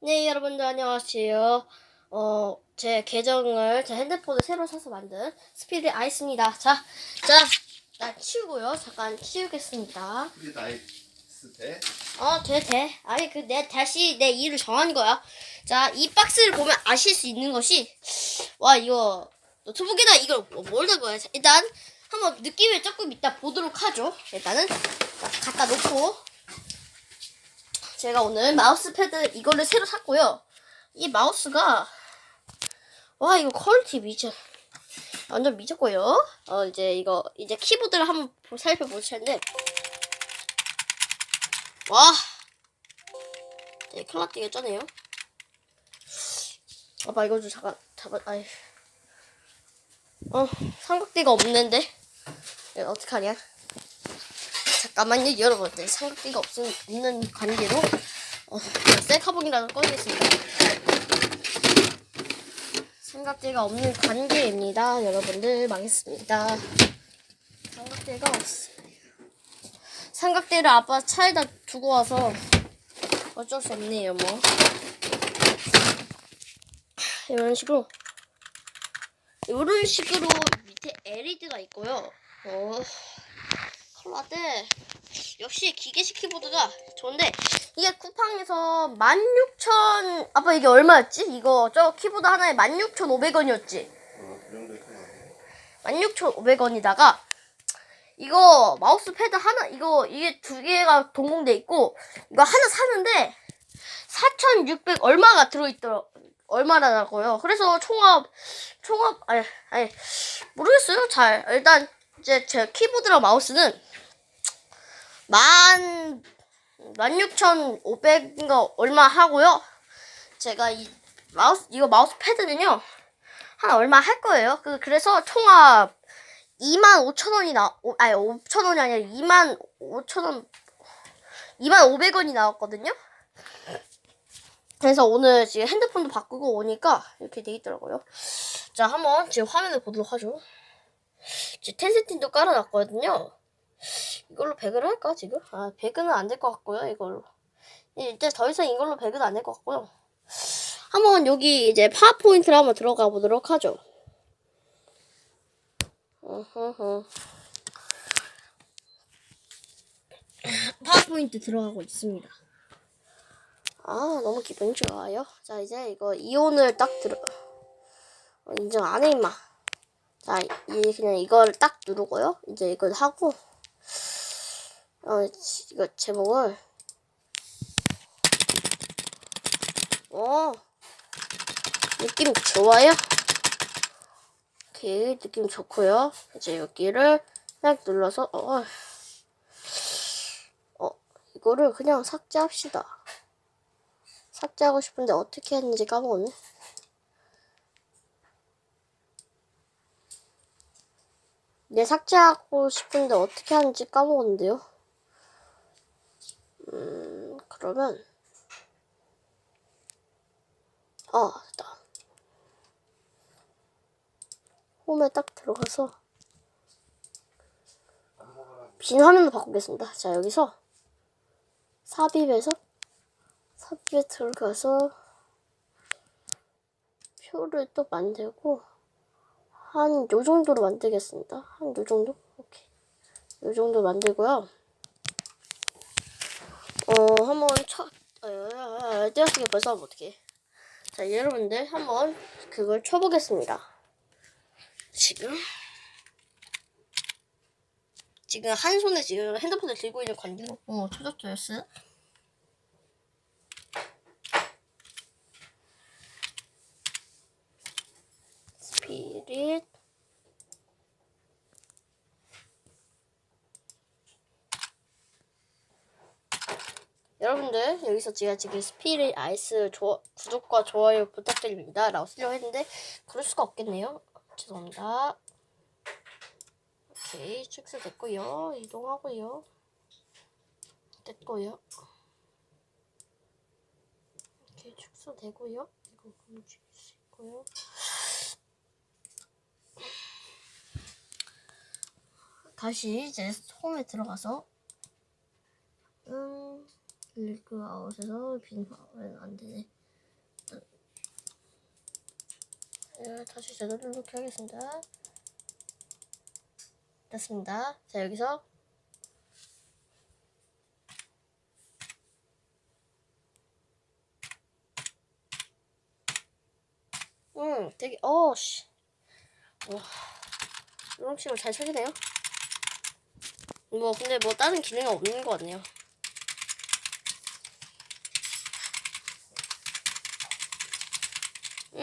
네, 여러분들 안녕하세요. 어, 제 계정을 제 핸드폰을 새로 사서 만든 스피드 아이스입니다. 자, 자, 나 치우고요. 잠깐 치우겠습니다. 그게 나이스 돼? 어, 돼, 돼. 아니, 그, 내, 다시 내 이유를 정한 거야. 자, 이 박스를 보면 아실 수 있는 것이, 와, 이거, 노트북에다 이걸 뭐- 뭘 넣어야 지 일단, 한번 느낌을 조금 이따 보도록 하죠. 일단은, 자, 갖다 놓고, 제가 오늘 마우스 패드 이거를 새로 샀고요. 이 마우스가, 와, 이거 퀄리티 미쳐. 완전 미쳤고요. 어, 이제 이거, 이제 키보드를 한번 보- 살펴보실 텐데, 와, 되게 클라띠게 쩌네요. 아빠 이거 좀 잠깐 잠깐 아이. 어 삼각대가 없는데 이거 어떡하냐? 잠깐만요 여러분들 삼각대가 없, 없는 관계로 어, 셀카봉이라도 꺼내겠습니다. 삼각대가 없는 관계입니다 여러분들 망했습니다. 삼각대가 없어. 삼각대를 아빠 차에다 두고 와서 어쩔 수 없네요, 뭐. 이런 식으로. 이런 식으로 밑에 LED가 있고요. 어, 컬러데 역시 기계식 키보드가 좋은데, 이게 쿠팡에서 16,000, 아빠 이게 얼마였지? 이거, 저 키보드 하나에 16,500원이었지? 어, 그. 16,500원이다가 이거 마우스 패드 하나 이거 이게 두 개가 동봉돼 있고 이거 하나 사는데 4,600 얼마가 들어있더라 얼마라고요. 그래서 총합 총합 아니 아니 모르겠어요. 잘 일단 이제 제 키보드랑 마우스는 만 16,500인가 얼마 하고요. 제가 이 마우스 이거 마우스 패드는요. 한 얼마 할 거예요. 그 그래서 총합 2만 5천 원이 나, 오, 아니 5천 원이 아니라 2만 5천 원, 2만 500원이 나왔거든요. 그래서 오늘 지금 핸드폰도 바꾸고 오니까 이렇게 돼 있더라고요. 자, 한번 지금 화면을 보도록 하죠. 텐세팅도 깔아놨거든요. 이걸로 배그를 할까 지금? 아, 배그는 안 될 것 같고요. 이걸로. 이제 더 이상 이걸로 배그는 안 될 것 같고요. 한번 여기 이제 파워포인트를 한번 들어가 보도록 하죠. 파워포인트 들어가고 있습니다. 아, 너무 기분이 좋아요. 자, 이제 이거 이온을 딱 들어. 어, 인증 안 해, 임마. 자, 이, 그냥 이걸 딱 누르고요. 이제 이걸 하고, 어, 지- 이거 제목을, 어, 느낌 좋아요? 오케이, 느낌 좋고요. 이제 여기를 딱 눌러서, 어, 어, 이거를 그냥 삭제합시다. 삭제하고 싶은데 어떻게 했는지 까먹었네. 네, 삭제하고 싶은데 어떻게 하는지 까먹었는데요. 음, 그러면, 어, 됐다. 홈에 딱 들어가서, 빈 화면으로 바꾸겠습니다. 자, 여기서, 삽입에서, 삽입에 들어가서, 표를 또 만들고, 한 요 정도로 만들겠습니다. 한 요 정도? 오케이. 요 정도 만들고요. 어, 한번 쳐, 어, 띄어쓰기 벌써 하면 어떡해. 자, 여러분들 한번 그걸 쳐보겠습니다. 지금. 지금 한 손에 지금 핸드폰을 들고 있는 관계로, 어, 초저초였어. 스피릿. 여러분들 여기서 제가 지금 스피릿 아이스 조, 구독과 좋아요 부탁드립니다. 라고 쓰려고 했는데 그럴 수가 없겠네요. 죄송합니다. 오케이 축소 됐고요. 이동하고요. 됐고요. 이렇게 축소되고요. 이거 움직일 수 있고요. 다시 이제 홈에 들어가서 음, 밀크 아웃에서 빈 아웃은 안 되네. 음. 아, 다시 제대로 이렇게 하겠습니다. 됐습니다. 자, 여기서 음, 되게, 어, 씨. 와, 이런 롱치로 잘 찾으네요. 뭐, 근데 뭐 다른 기능이 없는 것 같네요.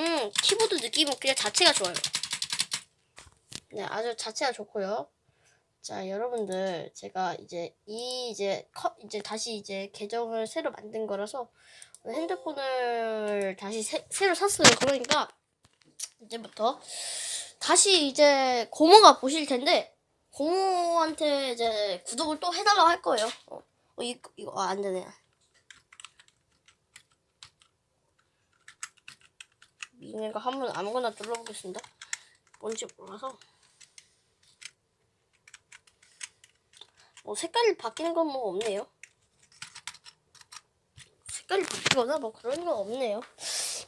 음, 키보드 느낌은 그냥 자체가 좋아요. 네, 아주 자체가 좋고요. 자, 여러분들, 제가 이제 이 이제 커, 이제 다시 이제 계정을 새로 만든 거라서 핸드폰을 다시 새, 새로 샀어요. 그러니까 이제부터 다시 이제 고모가 보실 텐데 고모한테 이제 구독을 또 해달라고 할 거예요. 어, 어 이거 이거 아, 안 되네. 미니가 한번 아무거나 눌러보겠습니다. 뭔지 몰라서. 뭐 색깔이 바뀌는 건 뭐 없네요. 색깔이 바뀌거나 뭐 그런 건 없네요.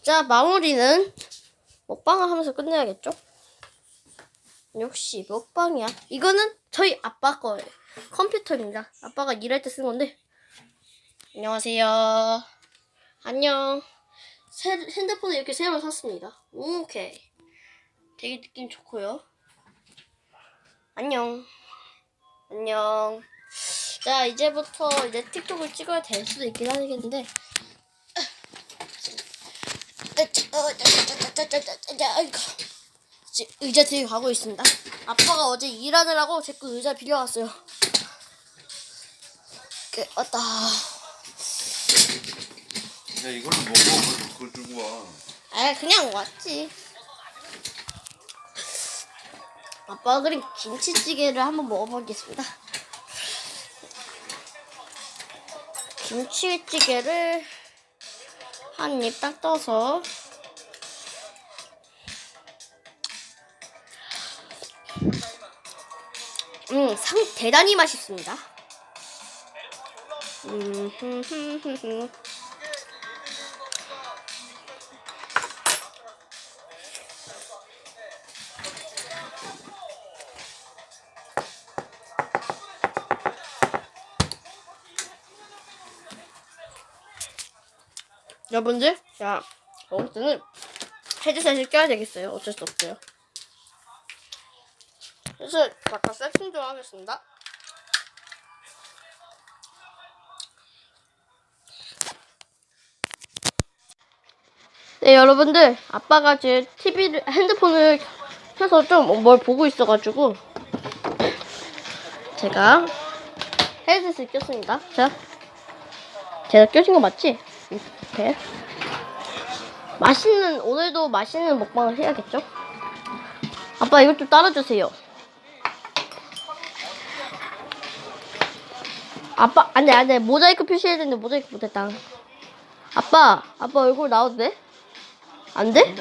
자 마무리는 먹방을 하면서 끝내야겠죠? 역시 먹방이야. 이거는 저희 아빠 거예요. 컴퓨터입니다. 아빠가 일할 때 쓴 건데. 안녕하세요. 안녕. 새, 핸드폰을 이렇게 새로 샀습니다. 오케이. 되게 느낌 좋고요. 안녕. 안녕. 자, 이제부터 이제 틱톡을 찍어야 될 수도 있긴 하겠는데. 의자 들고 가고 있습니다. 아빠가 어제 일하느라고 제거 의자 빌려왔어요. 그, 왔다. 야 이걸로 먹어. 왜 그걸 들고 와. 아 그냥 왔지. 아빠가 그린 김치찌개를 한번 먹어보겠습니다. 김치찌개를 한 입 딱 떠서 음, 상 대단히 맛있습니다. 음, 여러분들, 자, 먹을 때는 헤드셋을 껴야 되겠어요. 어쩔 수 없어요. 그래서 잠깐 세팅 좀 하겠습니다. 네, 여러분들, 아빠가 제 TV를, 핸드폰을 켜서 좀 뭘 보고 있어가지고, 제가 헤드셋을 꼈습니다. 자, 제가 껴진 거 맞지? 이렇게. 맛있는, 오늘도 맛있는 먹방을 해야겠죠? 아빠, 이것 좀 따라주세요. 아빠, 안 돼, 안 돼. 모자이크 표시해야 되는데 모자이크 못했다. 아빠, 아빠 얼굴 나와도 돼? 안 돼?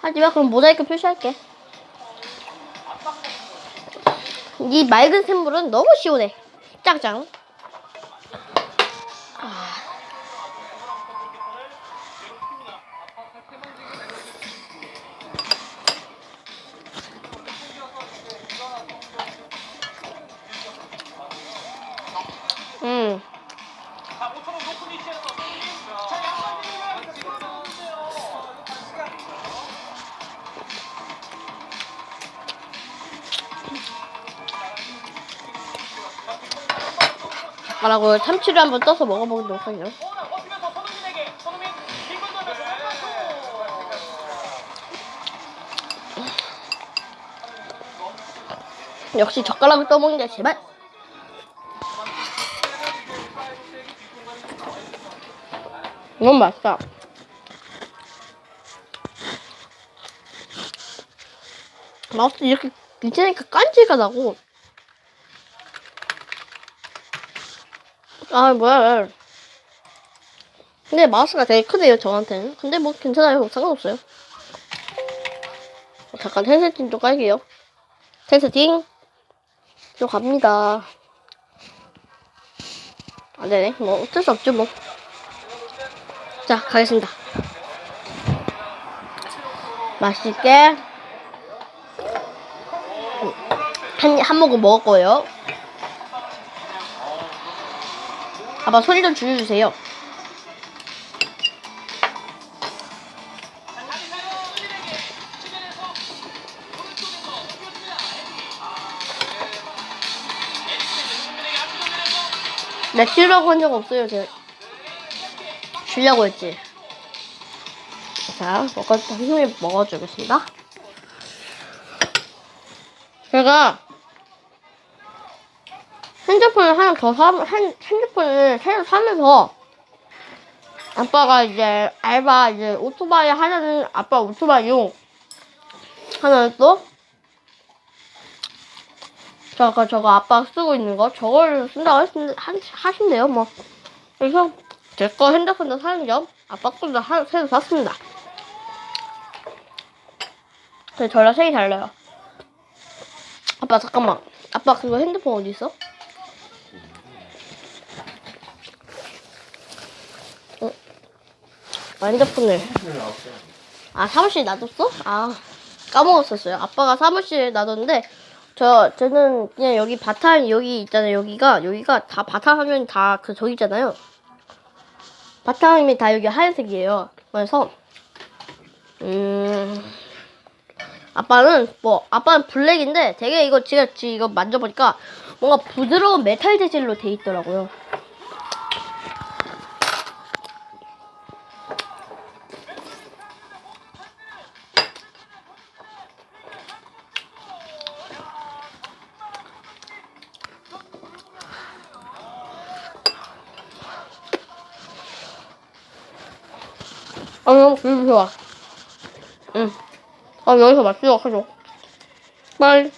하지마, 그럼 모자이크 표시할게. 이 맑은 샘물은 너무 시원해. 짱짱. 아라고 참치를 한번 떠서 먹어보도록 하죠. 역시 젓가락을 떠먹는데 제발. 너무 맛있다. 마우스 이렇게 밑에니까 깐지가 나고. 아 뭐야. 근데 마우스가 되게 크네요 저한테는. 근데 뭐 괜찮아요 상관없어요. 어, 잠깐 텐세팅 좀 깔게요. 텐세팅. 저 갑니다. 안 되네. 뭐 어쩔 수 없죠 뭐. 자 가겠습니다. 맛있게 한, 한 모금 먹을 거예요. 아빠 소리 좀 줄여주세요. 내 치려고 한 적 없어요. 제가 주려고 했지. 자, 먹어, 선생님 먹어주겠습니다. 제가 핸드폰을 하나 더 사, 핸, 핸드폰을 새로 사면서 아빠가 이제 알바 이제 오토바이 하려는 아빠 오토바이용 하나는 또 저거 저거 아빠 쓰고 있는 거 저걸 쓴다고 하신대요 뭐 그래서 제 거 핸드폰도 사는 겸 아빠 것도 하, 새로 샀습니다 근데 저랑 색이 달라요 아빠 잠깐만 아빠 그거 핸드폰 어디 있어? 어? 아, 핸드폰을 아 사무실에 놔뒀어? 아 까먹었었어요. 아빠가 사무실에 놔뒀는데 저 저는 그냥 여기 바탕 여기 있잖아요. 여기가 여기가 다 바탕 화면 다 그 저기 있잖아요. 바탕이 다 여기 하얀색이에요. 그래서 음 아빠는 뭐 아빠는 블랙인데 되게 이거 제가 지금 이거 만져보니까 뭔가 부드러운 메탈 재질로 돼 있더라고요 기분 좋아. 응. 아 여기서 마시도록 하죠 빨리